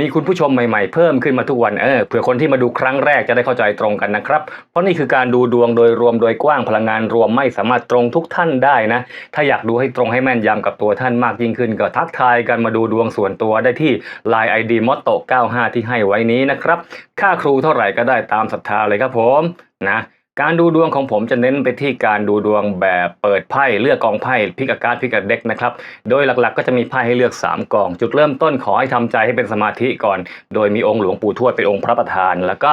มีคุณผู้ชมใหม่ๆ เพิ่มขึ้นมาทุกวันเออเผื่อคนที่มาดูครั้งแรกจะได้เข้าใจตรงกันนะครับ เพราะนี่คือการดูดวงโดยรวมโดยกว้างพลังงานรวมไม่สามารถตรงทุกท่านได้นะ ถ้าอยากดูให้ตรงให้แม่นยำกับตัวท่านมากยิ่งขึ้น ก็ทักทายกันมาดูดวงส่วนตัวได้ที่ Line ID m o t t o 95 ที่ให้ไว้นี้นะครับ ค่าครูเท่าไหร่ก็ได้ตามศรัทธาเลยครับผมนะ การดูดวงของผมจะเน้นไปที่การดูดวงแบบเปิดไพ่เลือกกองไพ่พิกอาการพิกอาเด็กนะครับโดยหลักๆ ก็จะมีไพ่ให้เลือก 3กอง จุดเริ่มต้นขอให้ทำใจให้เป็นสมาธิก่อน โดยมีองค์หลวงปู่ทวดเป็นองค์พระประธาน แล้วก็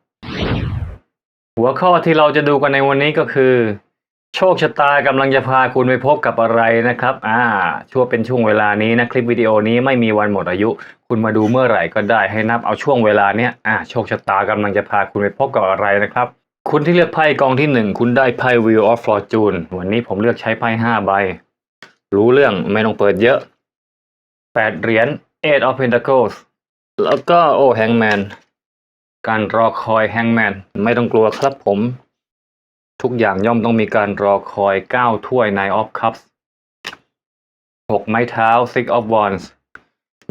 หัวข้อที่เราจะดูกันในวันนี้ก็คือ โชคชะตากำลังจะพาคุณไปพบกับอะไรนะครับ อ่า ช่วงเป็นช่วงเวลานี้นะคลิปวิดีโอนี้ไม่มีวันหมดอายุ คุณมาดูเมื่อไหร่ก็ได้ให้นับเอาช่วงเวลาเนี้ยอ่าโชคชะตากำลังจะพาคุณไปพบกับอะไรนะครับ คุณที่เลือกไพ่กองที่หนึ่งคุณได้ไพ่ Wheel of Fortune วันนี้ผมเลือกใช้ไพ่ห้าใบ รู้เรื่องไม่ต้องเปิดเยอะแปดเหรียญ Eight of Pentacles แล้วก็โอ้แฮงแมน การรอคอยแฮงแมนไม่ต้องกลัวครับผม ทุกอย่างย่อมต้องมีการรอคอยเก้าถ้วย Nine of Cups หกไม้เท้า Six of Wands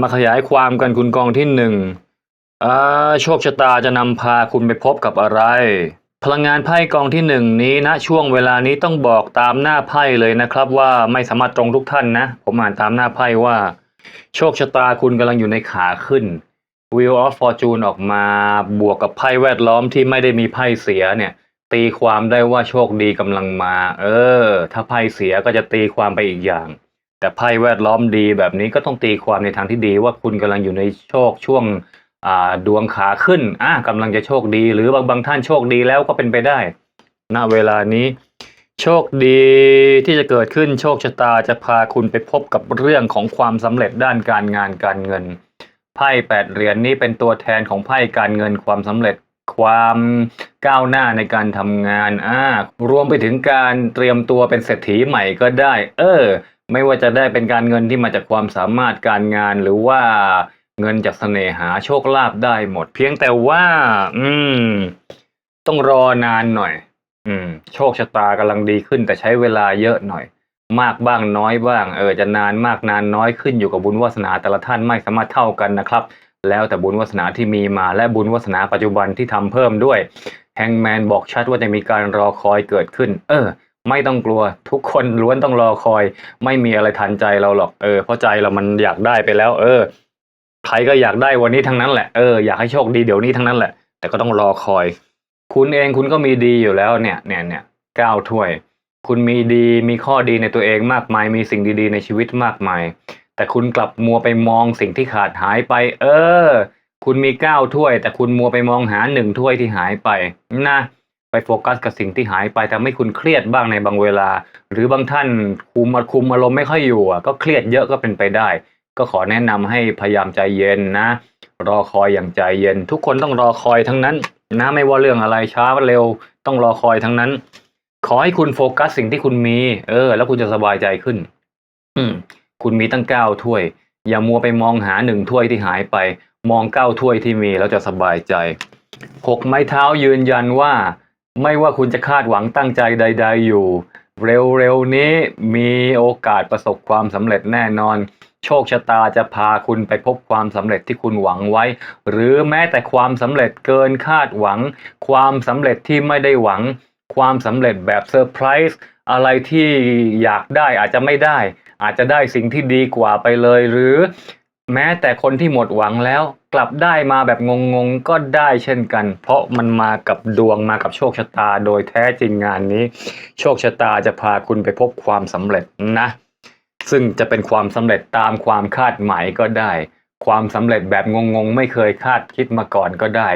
มาขยายความกันคุณกองที่หนึ่งอ่าโชคชะตาจะนำพาคุณไปพบกับอะไร พลังงานไพ่กองที่หนึ่งนี้นะช่วงเวลานี้ต้องบอกตามหน้าไพ่เลยนะครับ ว่าไม่สามารถตรงทุกท่านนะ ผมอ่านตามหน้าไพ่ว่า โชคชะตาคุณกำลังอยู่ในขาขึ้น Wheel of Fortune ออกมาบวกกับไพ่แวดล้อมที่ไม่ได้มีไพ่เสียเนี่ย ตีความได้ว่าโชคดีกำลังมา เออ ถ้าไพ่เสียก็จะตีความไปอีกอย่าง แต่ไพ่แวดล้อมดีแบบนี้ก็ต้องตีความในทางที่ดีว่าคุณกำลังอยู่ในโชคช่วงดวงขาขึ้นอ่ากำลังจะโชคดี หรือบางบางท่านโชคดีแล้วก็เป็นไปได้ณเวลานี้ โชคดีที่จะเกิดขึ้นโชคชะตาจะพาคุณไปพบกับเรื่องของความสำเร็จด้านการงานการเงิน ไพ่แปดเหรียญนี้เป็นตัวแทนของไพ่การเงินความสำเร็จความก้าวหน้าในการทำงานอ่ารวมไปถึงการเตรียมตัวเป็นเศรษฐีใหม่ก็ได้ เออ ไม่ว่าจะได้เป็นการเงินที่มาจากความสามารถการงานหรือว่าเงินจากเสน่หาโชคลาภได้หมด เพียงแต่ว่า อืม ต้องรอนานหน่อย อืม โชคชะตากำลังดีขึ้นแต่ใช้เวลาเยอะหน่อย มากบ้างน้อยบ้าง เออจะนานมากนานน้อยขึ้นอยู่กับบุญวาสนาแต่ละท่านไม่สามารถเท่ากันนะครับ แล้วแต่บุญวาสนาที่มีมาและบุญวาสนาปัจจุบันที่ทำเพิ่มด้วยแฮงแมนบอกชัดว่าจะมีการรอคอยเกิดขึ้น เออ ไม่ต้องกลัวทุกคนล้วนต้องรอคอย ไม่มีอะไรทันใจเราหรอกเออเพราะใจเรามันอยากได้ไปแล้ว เออใครก็อยากได้วันนี้ทั้งนั้นแหละเอออยากให้โชคดีเดี๋ยวนี้ทั้งนั้นแหละแต่ก็ต้องรอคอย คุณเองคุณก็มีดีอยู่แล้วเนี่ยเนี่ยเนี่ยเก้าถ้วย คุณมีดีมีข้อดีในตัวเองมากมาย มีสิ่งดีๆ ในชีวิตมากมาย แต่คุณกลับมัวไปมองสิ่งที่ขาดหายไป เออ คุณมีเก้าถ้วย แต่คุณมัวไปมองหาหนึ่งถ้วยที่หายไปนะไปโฟกัสกับสิ่งที่หายไปทำให้คุณเครียดบ้างในบางเวลา หรือบางท่านคุมคุมอารมณ์ไม่ค่อยอยู่ก็เครียดเยอะก็เป็นไปได้ ก็ขอแนะนำให้พยายามใจเย็นนะ รอคอยอย่างใจเย็น ทุกคนต้องรอคอยทั้งนั้น นะไม่ว่าเรื่องอะไรช้าเร็วต้องรอคอยทั้งนั้น ขอให้คุณโฟกัสสิ่งที่คุณมี เออ แล้วคุณจะสบายใจขึ้น อืม คุณมีตั้งเก้าถ้วย อย่ามัวไปมองหาหนึ่งถ้วยที่หายไป มองเก้าถ้วยที่มีแล้วจะสบายใจหกไม้เท้ายืนยันว่า ไม่ว่าคุณจะคาดหวังตั้งใจใด ๆ อยู่ เร็วๆนี้มีโอกาสประสบความสำเร็จแน่นอน โชคชะตาจะพาคุณไปพบความสำเร็จที่คุณหวังไว้ หรือแม้แต่ความสำเร็จเกินคาดหวัง ความสำเร็จที่ไม่ได้หวัง ความสำเร็จแบบเซอร์ไพรส์อะไรที่อยากได้อาจจะไม่ได้ อาจจะได้สิ่งที่ดีกว่าไปเลย หรือแม้แต่คนที่หมดหวังแล้ว กลับได้มาแบบงงๆก็ได้เช่นกัน เพราะมันมากับดวงมากับโชคชะตาโดยแท้จริงงานนี้ โชคชะตาจะพาคุณไปพบความสำเร็จนะ ซึ่งจะเป็นความสำเร็จตามความคาดหมายก็ได้ ความสำเร็จแบบงงๆ ไม่เคยคาดคิดมาก่อนก็ได้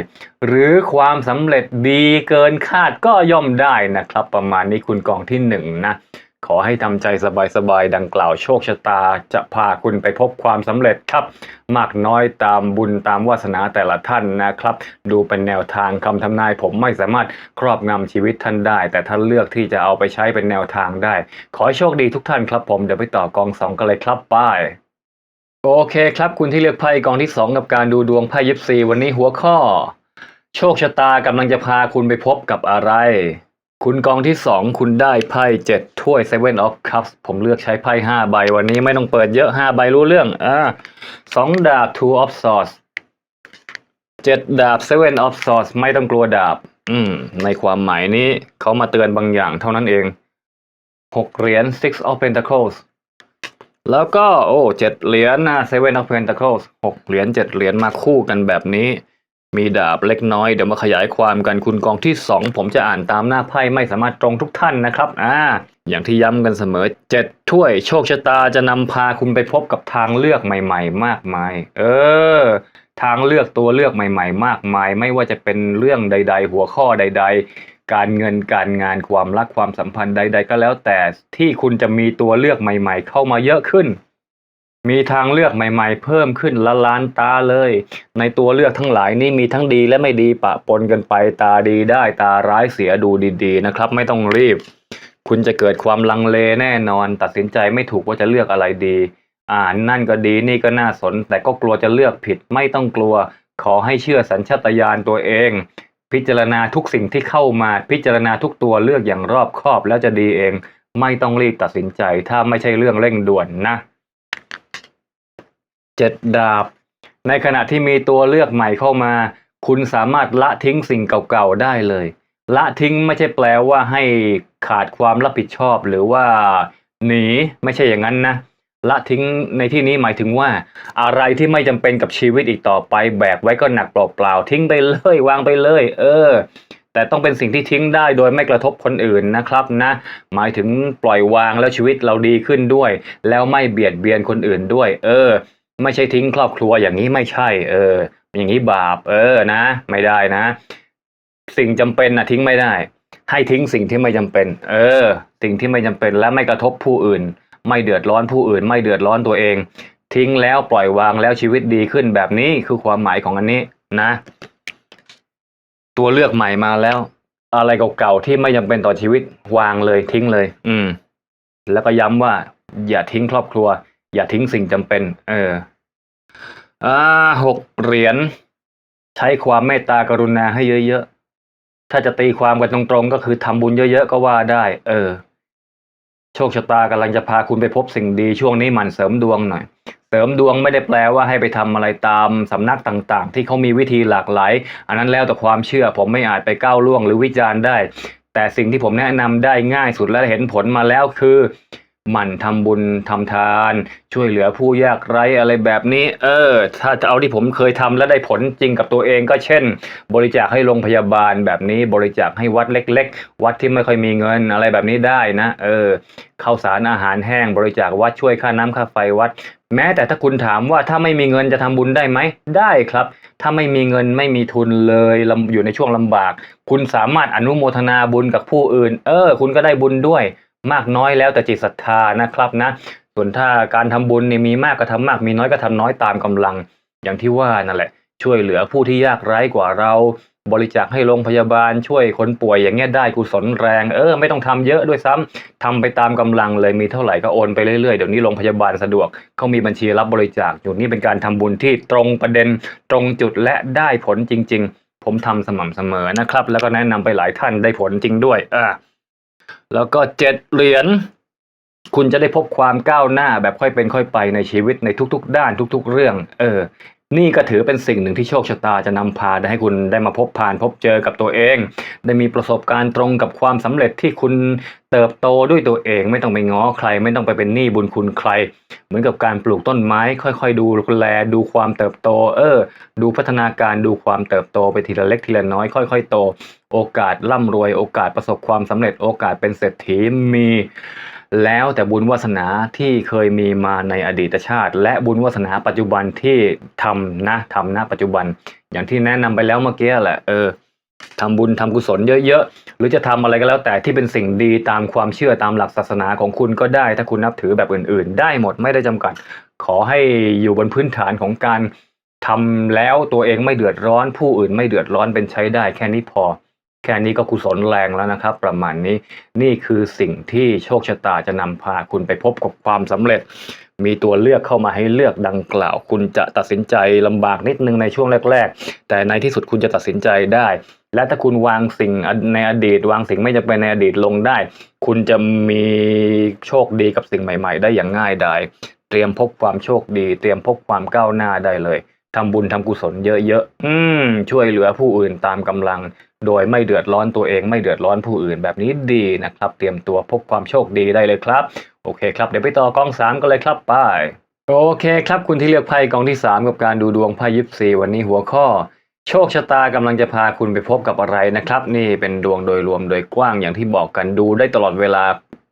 หรือความสำเร็จดีเกินคาดก็ย่อมได้นะครับ ประมาณนี้คุณกองที่หนึ่งนะขอให้ทำใจสบายๆดังกล่าวโชคชะตา จะพาคุณไปพบความสำเร็จครับ มากน้อยตามบุญตามวาสนาแต่ละท่านนะครับ ดูเป็นแนวทางคำทำนายผมไม่สามารถครอบงำชีวิตท่านได้ แต่ท่านเลือกที่จะเอาไปใช้เป็นแนวทางได้ ขอโชคดีทุกท่านครับผมเดี๋ยวไปต่อกองสองกันเลยครับป้าย โอเคครับ คุณที่เลือกไพ่กองที่ 2 กับการดูดวงไพ่ยิปซีวันนี้หัวข้อ โชคชะตากำลังจะพาคุณไปพบกับอะไร คุณกองที่ 2 คุณได้ไพ่7ถ้วย Seven of Cups ผมเลือกใช้ไพ่5ใบวันนี้ไม่ต้องเปิดเยอะ 5 ใบรู้เรื่องอ่าสองดาบ Two of Swords เจ็ดดาบ Seven of Swords ไม่ต้องกลัวดาบ อืม ในความหมายนี้เขามาเตือนบางอย่างเท่านั้นเองหกเหรียญ Six of Pentacles แล้วก็โอ้เจ็ดเหรียญนะ Seven of Pentacles หกเหรียญเจ็ดเหรียญมาคู่กันแบบนี้ มีดาบเล็กน้อยเดี๋ยวมาขยายความกันคุณกองที่สองผมจะอ่านตามหน้าไพ่ไม่สามารถตรงทุกท่านนะครับอ่าอย่างที่ย้ำกันเสมอเจ็ดถ้วยโชคชะตาจะนำพาคุณไปพบกับทางเลือกใหม่ ๆ มากมาย เออ ทางเลือกตัวเลือกใหม่ ๆ มากมาย ไม่ว่าจะเป็นเรื่องใด ๆ หัวข้อใด ๆ การเงินการงานความรักความสัมพันธ์ใด ๆ ก็แล้วแต่ที่คุณจะมีตัวเลือกใหม่ ๆ เข้ามาเยอะขึ้น มีทางเลือกใหม่ๆ เพิ่มขึ้นละล้านตาเลย ในตัวเลือกทั้งหลายนี่มีทั้งดีและไม่ดีปะปนกันไปตาดีได้ตาร้ายเสียดูดีๆนะครับ ไม่ต้องรีบ คุณจะเกิดความลังเลแน่นอน ตัดสินใจไม่ถูกว่าจะเลือกอะไรดี อ่านนั่นก็ดีนี่ก็น่าสน แต่ก็กลัวจะเลือกผิดไม่ต้องกลัว ขอให้เชื่อสัญชาตญาณตัวเอง พิจารณาทุกสิ่งที่เข้ามาพิจารณาทุกตัวเลือกอย่างรอบคอบแล้วจะดีเอง ไม่ต้องรีบตัดสินใจ ถ้าไม่ใช่เรื่องเร่งด่วนนะเจ็ดดาบ ในขณะที่มีตัวเลือกใหม่เข้ามา คุณสามารถละทิ้งสิ่งเก่าๆได้เลย ละทิ้งไม่ใช่แปลว่าให้ขาดความรับผิดชอบหรือว่า หนีไม่ใช่อย่างนั้นนะ ละทิ้งในที่นี้หมายถึงว่า อะไรที่ไม่จำเป็นกับชีวิตอีกต่อไปแบกไว้ก็หนักเปล่าๆทิ้งไปเลยวางไปเลย เออ แต่ต้องเป็นสิ่งที่ทิ้งได้โดยไม่กระทบคนอื่นนะครับนะ หมายถึงปล่อยวางแล้วชีวิตเราดีขึ้นด้วย แล้วไม่เบียดเบียนคนอื่นด้วย เออ ไม่ใช่ทิ้งครอบครัวอย่างนี้ไม่ใช่ เออ อย่างนี้บาป เออนะ ไม่ได้นะ สิ่งจำเป็นนะทิ้งไม่ได้ ให้ทิ้งสิ่งที่ไม่จำเป็น เออ สิ่งที่ไม่จำเป็นและไม่กระทบผู้อื่น ไม่เดือดร้อนผู้อื่น ไม่เดือดร้อนตัวเอง ทิ้งแล้วปล่อยวางแล้วชีวิตดีขึ้นแบบนี้คือความหมายของอันนี้นะ ตัวเลือกใหม่มาแล้ว อะไรเก่าๆที่ไม่จำเป็นต่อชีวิตวางเลยทิ้งเลย อืม แล้วก็ย้ำว่า อย่าทิ้งครอบครัว อย่าทิ้งสิ่งจำเป็น เออ อ่าหกเหรียญใช้ความเมตตากรุณาให้เยอะๆถ้าจะตีความกันตรงๆ ก็คือทำบุญเยอะๆก็ว่าได้ เออ โชคชะตากำลังจะพาคุณไปพบสิ่งดีช่วงนี้หมันเสริมดวงหน่อย เสริมดวงไม่ได้แปลว่าให้ไปทำอะไรตามสำนักต่างๆ ที่เขามีวิธีหลากหลาย อันนั้นแล้วแต่ความเชื่อผมไม่อาจไปก้าวล่วงหรือวิจารณ์ได้ แต่สิ่งที่ผมแนะนำได้ง่ายสุดและเห็นผลมาแล้วคือ หมั่นทำบุญทำทาน ช่วยเหลือผู้ยากไร้อะไรแบบนี้ เออ ถ้าจะเอาที่ผมเคยทำและได้ผลจริงกับตัวเองก็เช่น บริจาคให้โรงพยาบาลแบบนี้ บริจาคให้วัดเล็ก ๆ วัดที่ไม่ค่อยมีเงินอะไรแบบนี้ได้นะ เออข้าวสารอาหารแห้ง บริจาควัดช่วยค่าน้ำค่าไฟวัด แม้แต่ถ้าคุณถามว่าถ้าไม่มีเงินจะทำบุญได้ไหมได้ครับ ถ้าไม่มีเงินไม่มีทุนเลยลอยู่ในช่วงลำบาก คุณสามารถอนุโมทนาบุญกับผู้อื่น เออ คุณก็ได้บุญด้วย มากน้อยแล้วแต่จิตศรัทธานะครับนะ ส่วนถ้าการทำบุญเนี่ยมีมากก็ทำมากมีน้อยก็ทำน้อยตามกำลัง อย่างที่ว่านั่นแหละ ช่วยเหลือผู้ที่ยากไร้กว่าเรา บริจาคให้โรงพยาบาลช่วยคนป่วยอย่างเงี้ยได้กุศลแรงเออไม่ต้องทำเยอะด้วยซ้ำทำไปตามกำลังเลยมีเท่าไหร่ก็โอนไปเรื่อยๆเดี๋ยวนี้โรงพยาบาลสะดวกเขามีบัญชีรับบริจาคอยู่นี่เป็นการทำบุญที่ตรงประเด็นตรงจุดและได้ผลจริง ๆ ผมทำสม่ำเสมอนะครับ แล้วก็แนะนำไปหลายท่านได้ผลจริงด้วยอ่า แล้วก็เจ็ดเหรียญคุณจะได้พบความก้าวหน้าแบบค่อยเป็นค่อยไปในชีวิตในทุก ๆ ด้านทุก ๆ เรื่อง เออ นี่ก็ถือเป็นสิ่งหนึ่งที่โชคชะตาจะนำพาได้ให้คุณได้มาพบผ่านพบเจอกับตัวเอง ได้มีประสบการณ์ตรงกับความสำเร็จที่คุณเติบโตด้วยตัวเอง ไม่ต้องไปง้อใคร ไม่ต้องไปเป็นหนี้บุญคุณใคร เหมือนกับการปลูกต้นไม้ ค่อยๆ ดูแลดูความเติบโต เออ ดูพัฒนาการดูความเติบโตไปทีละเล็กทีละน้อย ค่อย ๆ โต โอกาสร่ำรวยโอกาสประสบความสำเร็จโอกาสเป็นเศรษฐีมี แล้วแต่บุญวาสนาที่เคยมีมาในอดีตชาติ และบุญวาสนาปัจจุบันที่ทำนะทำนะปัจจุบัน อย่างที่แนะนำไปแล้วเมื่อกี้แหละเออทำบุญทำกุศลเยอะๆ หรือจะทำอะไรก็แล้วแต่ที่เป็นสิ่งดีตามความเชื่อตามหลักศาสนาของคุณก็ได้ ถ้าคุณนับถือแบบอื่น ๆ ได้หมดไม่ได้จำกัด ขอให้อยู่บนพื้นฐานของการทำแล้วตัวเองไม่เดือดร้อน ผู้อื่นไม่เดือดร้อนเป็นใช้ได้แค่นี้พอ แค่นี้ก็กุศลแรงแล้วนะครับ ประมาณนี้นี่คือสิ่งที่โชคชะตาจะนำพาคุณไปพบกับความสำเร็จ มีตัวเลือกเข้ามาให้เลือกดังกล่าว คุณจะตัดสินใจลำบากนิดนึงในช่วงแรก ๆ แต่ในที่สุดคุณจะตัดสินใจได้ และถ้าคุณวางสิ่งในอดีต วางสิ่งไม่จำเป็นในอดีตลงได้ คุณจะมีโชคดีกับสิ่งใหม่ ๆ ได้อย่างง่ายดายเตรียมพบความโชคดี เตรียมพบความก้าวหน้าได้เลย ทำบุญทำกุศลเยอะๆอืม ช่วยเหลือผู้อื่นตามกำลัง โดยไม่เดือดร้อนตัวเองไม่เดือดร้อนผู้อื่นแบบนี้ดีนะครับ เตรียมตัวพบความโชคดีได้เลยครับ โอเคครับ เดี๋ยวไปต่อกองสามกันเลยครับไปโอเคครับ คุณที่เลือกไพ่กองที่สามกับการดูดวงไพ่ยิปซีวันนี้หัวข้อ โชคชะตากำลังจะพาคุณไปพบกับอะไรนะครับ นี่เป็นดวงโดยรวมโดยกว้างอย่างที่บอกกันดูได้ตลอดเวลา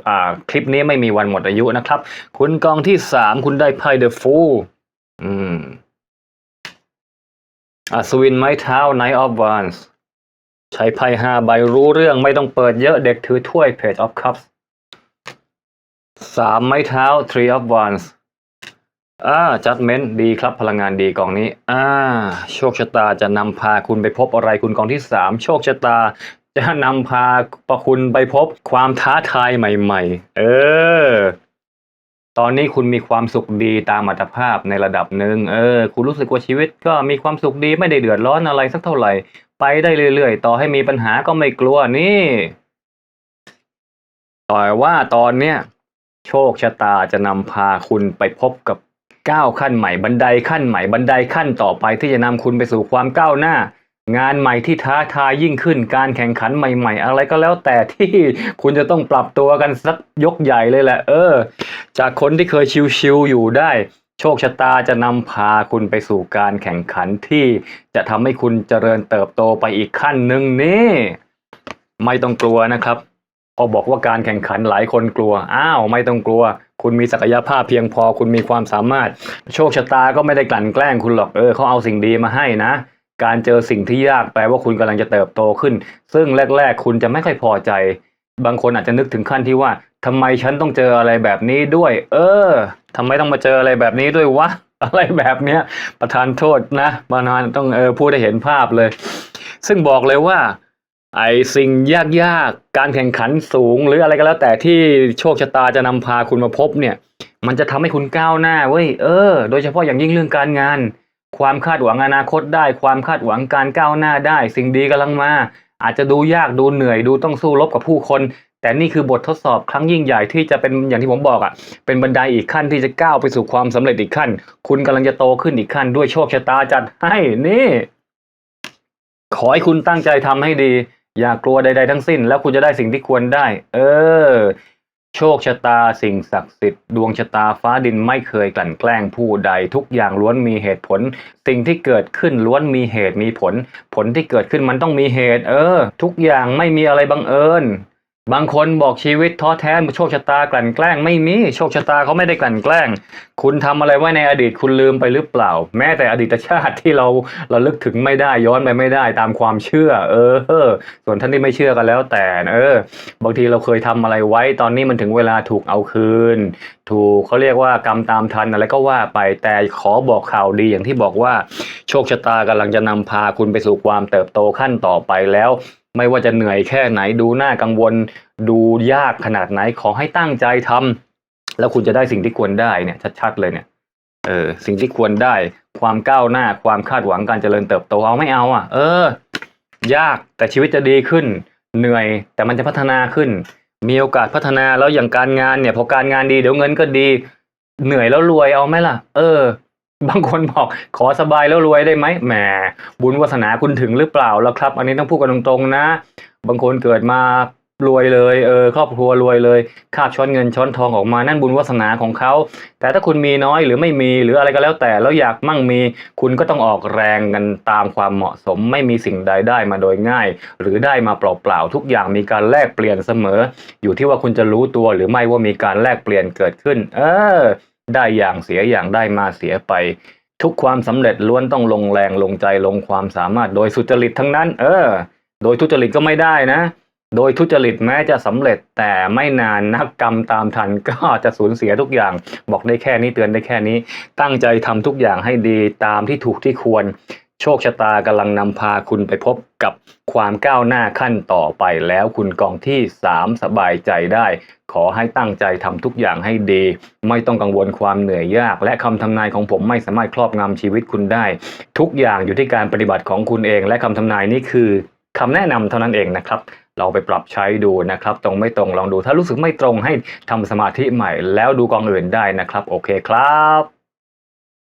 อ่าคลิปนี้ไม่มีวันหมดอายุนะครับ คุณกองที่สามคุณได้ไพ่เดอะฟูอืม อัศวินไม้เท้า Knight of Wands ใช้ไพ่ห้าใบรู้เรื่องไม่ต้องเปิดเยอะเด็กถือถ้วย Page of Cups สามไม้เท้า Three of Wands อ่า Judgment ดีครับพลังงานดีกองนี้ อ่า โชคชะตาจะนำพาคุณไปพบอะไรคุณกองที่สามโชคชะตาจะนำพาประคุณไปพบความท้าทายใหม่ ๆ เออ ตอนนี้คุณมีความสุขดีตามอัตภาพในระดับหนึ่งเออ คุณรู้สึกว่าชีวิตก็มีความสุขดีไม่ได้เดือดร้อนอะไรสักเท่าไหร่ ไปได้เรื่อยๆ ต่อให้มีปัญหาก็ไม่กลัวนี่ต่อว่าตอนเนี้ยโชคชะตาจะนำพาคุณไปพบกับก้าวขั้นใหม่บันไดขั้นใหม่บันไดขั้นต่อไปที่จะนำคุณไปสู่ความก้าวหน้า งานใหม่ที่ท้าทายยิ่งขึ้นการแข่งขันใหม่ ๆ อะไรก็แล้วแต่ที่คุณจะต้องปรับตัวกันสักยกใหญ่เลยแหละ เออ จากคนที่เคยชิวๆอยู่ได้ โชคชะตาจะนำพาคุณไปสู่การแข่งขันที่จะทำให้คุณเจริญเติบโตไปอีกขั้นหนึ่งนี่ ไม่ต้องกลัวนะครับ พอบอกว่าการแข่งขันหลายคนกลัว อ้าวไม่ต้องกลัว คุณมีศักยภาพเพียงพอคุณมีความสามารถ โชคชะตาก็ไม่ได้กลั่นแกล้งคุณหรอกเออเขาเอาสิ่งดีมาให้นะ การเจอสิ่งที่ยากแปลว่าคุณกำลังจะเติบโตขึ้น ซึ่งแรก ๆ คุณจะไม่ค่อยพอใจ บางคนอาจจะนึกถึงขั้นที่ว่าทำไมฉันต้องเจออะไรแบบนี้ด้วย เออทำไมต้องมาเจออะไรแบบนี้ด้วยวะอะไรแบบเนี้ยประธานโทษนะประธานต้องเออพูดให้เห็นภาพเลย ซึ่งบอกเลยว่า ไอ้สิ่งยากๆการแข่งขันสูง หรืออะไรก็แล้วแต่ที่โชคชะตาจะนำพาคุณมาพบเนี่ย มันจะทำให้คุณก้าวหน้าเว้ยเออ โดยเฉพาะอย่างยิ่งเรื่องการงาน ความคาดหวังอนาคตได้ ความคาดหวังการก้าวหน้าได้ สิ่งดีกำลังมา อาจจะดูยากดูเหนื่อยดูต้องสู้รบกับผู้คน แต่นี่คือบททดสอบครั้งยิ่งใหญ่ที่จะเป็นอย่างที่ผมบอกอะ่ะ เป็นบันไดอีกขั้นที่จะก้าวไปสู่ความสำเร็จอีกขั้น คุณกำลังจะโตขึ้นอีกขั้น ด้วยโชคชะตาจัดให้นี่ ขอให้คุณตั้งใจทำให้ดี อย่ากลัวใด ๆ ทั้งสิ้น แล้วคุณจะได้สิ่งที่ควรได้ เออ โชคชะตาสิ่งศักดิ์สิทธิ์ดวงชะตาฟ้าดินไม่เคยกลั่นแกล้งผู้ใดทุกอย่างล้วนมีเหตุผล สิ่งที่เกิดขึ้นล้วนมีเหตุมีผล ผลที่เกิดขึ้นมันต้องมีเหตุ เออ ทุกอย่างไม่มีอะไรบังเอิญ บางคนบอกชีวิตท้อแท้โชคชะตากลั่นแกล้งไม่มีโชคชะตาเขาไม่ได้กลั่นแกล้ง คุณทำอะไรไว้ในอดีตคุณลืมไปหรือเปล่า แม้แต่อดีตชาติที่เราเราลึกถึงไม่ได้ย้อนไปไม่ได้ตามความเชื่อ เออ ส่วนท่านที่ไม่เชื่อกันแล้วแต่เออ บางทีเราเคยทำอะไรไว้ตอนนี้มันถึงเวลาถูกเอาคืน ถูกเขาเรียกว่ากรรมตามทันอะไรก็ว่าไปแต่ขอบอกข่าวดีอย่างที่บอกว่า โชคชะตากำลังจะนำพาคุณไปสู่ความเติบโตขั้นต่อไปแล้ว ไม่ว่าจะเหนื่อยแค่ไหนดูหน้ากังวล ดูยากขนาดไหนขอให้ตั้งใจทำแล้วคุณจะได้สิ่งที่ควรได้เนี่ยชัดๆเลยเนี่ยเออสิ่งที่ควรได้ความก้าวหน้าความคาดหวังการเจริญเติบโตเอาไม่เอาอะ เออ ยากแต่ชีวิตจะดีขึ้น เหนื่อยแต่มันจะพัฒนาขึ้น มีโอกาสพัฒนาแล้วอย่างการงานเนี่ยพอการงานดีเดี๋ยวเงินก็ดี เหนื่อยแล้วรวยเอาไหมล่ะ เออ บางคนบอกขอสบายแล้วรวยได้ไหมแหมบุญวาสนาคุณถึงหรือเปล่าแล่ะครับ อันนี้ต้องพูดกันตรงๆนะ บางคนเกิดมารวยเลยเออครอบครัวรวยเลยคาบช้อนเงินช้อนทองออกมานั่นบุญวาสนาของเขา แต่ถ้าคุณมีน้อยหรือไม่มีหรืออะไรก็แล้วแต่แล้วอยากมั่งมี คุณก็ต้องออกแรงกันตามความเหมาะสม ไม่มีสิ่งใดได้มาโดยง่าย หรือได้มาเปล่าๆทุกอย่างมีการแลกเปลี่ยนเสมอ อยู่ที่ว่าคุณจะรู้ตัวหรือไม่ว่ามีการแลกเปลี่ยนเกิดขึ้น เออ ได้อย่างเสียอย่างได้มาเสียไป ทุกความสำเร็จล้วนต้องลงแรงลงใจลงความสามารถโดยสุจริตทั้งนั้น เออ โดยทุจริตก็ไม่ได้นะ โดยทุจริตแม้จะสำเร็จแต่ไม่นานนักกรรมตามทันก็จะสูญเสียทุกอย่าง บอกได้แค่นี้เตือนได้แค่นี้ ตั้งใจทำทุกอย่างให้ดีตามที่ถูกที่ควร โชคชะตากำลังนำพาคุณไปพบกับความก้าวหน้าขั้นต่อไปแล้วคุณกองที่ 3 สบายใจได้ ขอให้ตั้งใจทำทุกอย่างให้ดี ไม่ต้องกังวลความเหนื่อยยาก และคำทำนายของผมไม่สามารถครอบงำชีวิตคุณได้ ทุกอย่างอยู่ที่การปฏิบัติของคุณเอง และคำทำนายนี่คือคำแนะนำเท่านั้นเองนะครับเราไปปรับใช้ดูนะครับ ตรงไม่ตรงลองดูถ้ารู้สึกไม่ตรงให้ทำสมาธิใหม่ แล้วดูกองอื่นได้นะครับ โอเคครับ